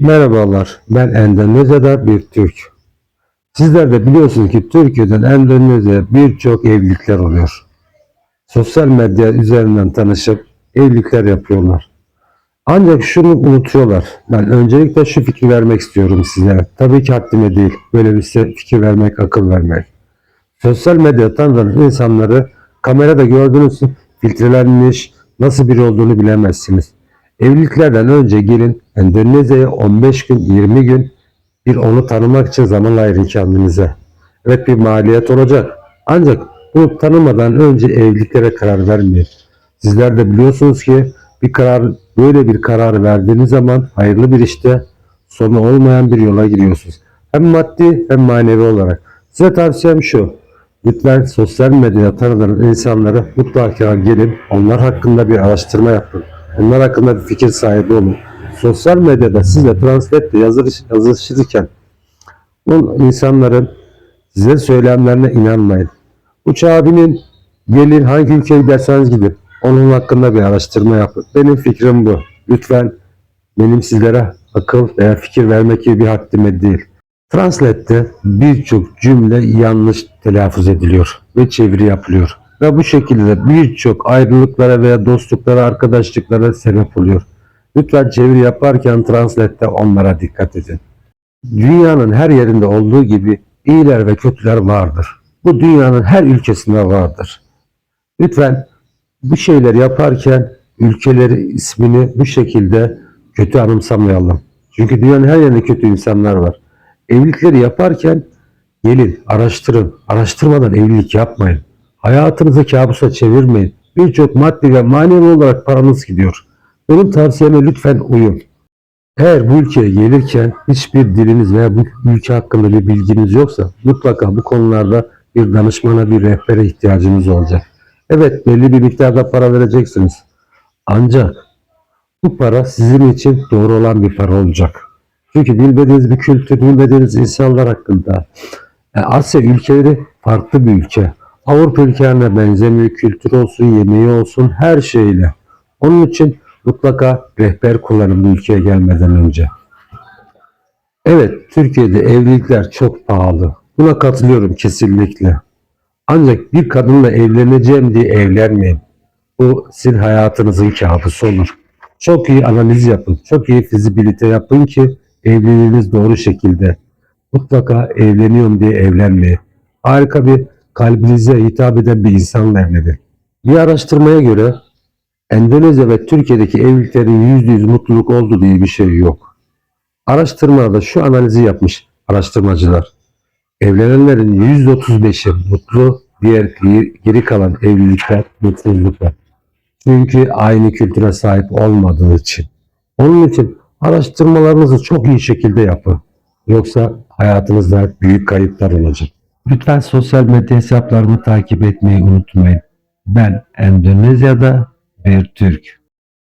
Merhabalar, ben Endonezya'da bir Türk. Sizler de biliyorsunuz ki Türkiye'den Endonezya'ya birçok evlilikler oluyor. Sosyal medya üzerinden tanışıp evlilikler yapıyorlar. Ancak şunu unutuyorlar. Ben öncelikle şu fikri vermek istiyorum size. Tabii ki haddime değil. Böyle bir size fikir vermek, akıl vermek. Sosyal medya tanıdığınız insanları kamerada gördüğünüz filtrelenmiş, nasıl biri olduğunu bilemezsiniz. Evliliklerden önce gelin Endonezya'ya 15 gün, 20 gün bir onu tanımak için zaman ayırın kendinize. Evet bir maliyet olacak. Ancak bunu tanımadan önce evliliklere karar vermeyin. Sizler de biliyorsunuz ki bir karar böyle bir karar verdiğiniz zaman hayırlı bir işte sonu olmayan bir yola giriyorsunuz. Hem maddi hem manevi olarak. Size tavsiyem şu. Lütfen sosyal medyada tanıdığınız insanları mutlaka gelin onlar hakkında bir araştırma yapın. Onlar hakkında bir fikir sahibi olun. Sosyal medyada sizle translate'le yazış, yazışırken bu insanların size söylemlerine inanmayın. Uçağa abinin gelin hangi ülkeye giderseniz gidin. Onun hakkında bir araştırma yapın. Benim fikrim bu. Lütfen benim sizlere akıl veya fikir vermek gibi bir haddime değil. Translate'te birçok cümle yanlış telaffuz ediliyor ve çeviri yapılıyor. Ve bu şekilde birçok ayrılıklara veya dostluklara, arkadaşlıklara sebep oluyor. Lütfen çeviri yaparken Translate'te onlara dikkat edin. Dünyanın her yerinde olduğu gibi iyiler ve kötüler vardır. Bu dünyanın her ülkesinde vardır. Lütfen bu şeyler yaparken ülkeleri ismini bu şekilde kötü anımsamayalım. Çünkü dünyanın her yerinde kötü insanlar var. Evlilikleri yaparken gelin araştırın. Araştırmadan evlilik yapmayın. Hayatınızı kabusa çevirmeyin. Birçok maddi ve manevi olarak paranız gidiyor. Benim tavsiyeme lütfen uyun. Eğer bu ülkeye gelirken hiçbir diliniz veya bu ülke hakkında bir bilginiz yoksa mutlaka bu konularda bir danışmana, bir rehbere ihtiyacınız olacak. Evet belli bir miktarda para vereceksiniz. Ancak bu para sizin için doğru olan bir para olacak. Çünkü bilmediğiniz bir kültür, bilmediğiniz insanlar hakkında. Yani Asya ülkeleri farklı bir ülke. Avrupa ülkelerine benzemiyor. Kültür olsun, yemeği olsun, her şeyle. Onun için mutlaka rehber kullanın bu ülkeye gelmeden önce. Evet, Türkiye'de evlilikler çok pahalı. Buna katılıyorum kesinlikle. Ancak bir kadınla evleneceğim diye evlenmeyin. Bu sizin hayatınızın kabusu olur. Çok iyi analiz yapın. Çok iyi fizibilite yapın ki evliliğiniz doğru şekilde. Mutlaka evleniyorum diye evlenmeyin. Harika bir kalbinize hitap eden bir insanla evlenin. Bir araştırmaya göre Endonezya ve Türkiye'deki evliliklerin %100 mutluluk oldu diye bir şey yok. Araştırmada şu analizi yapmış araştırmacılar. Evlenenlerin %35'i mutlu, diğer geri kalan evlilikler mutsuzluklar. Çünkü aynı kültüre sahip olmadığı için. Onun için araştırmalarınızı çok iyi şekilde yapın. Yoksa hayatınızda büyük kayıplar olacak. Lütfen sosyal medya hesaplarımı takip etmeyi unutmayın. Ben Endonezya'da bir Türk.